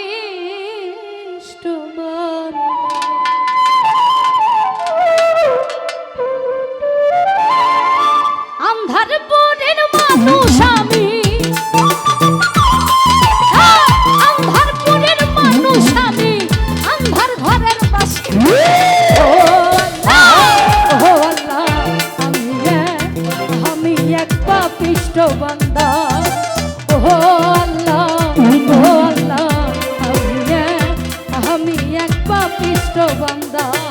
ouvir. পাপিষ্ট বান্দা।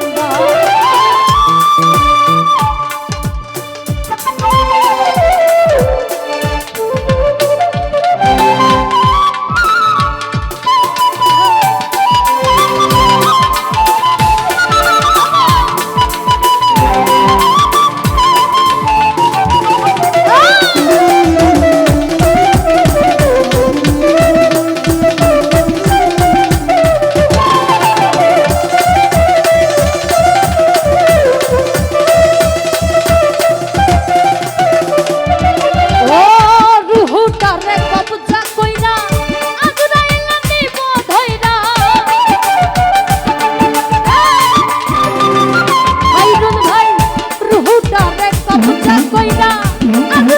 বান্দা কইরা আমরা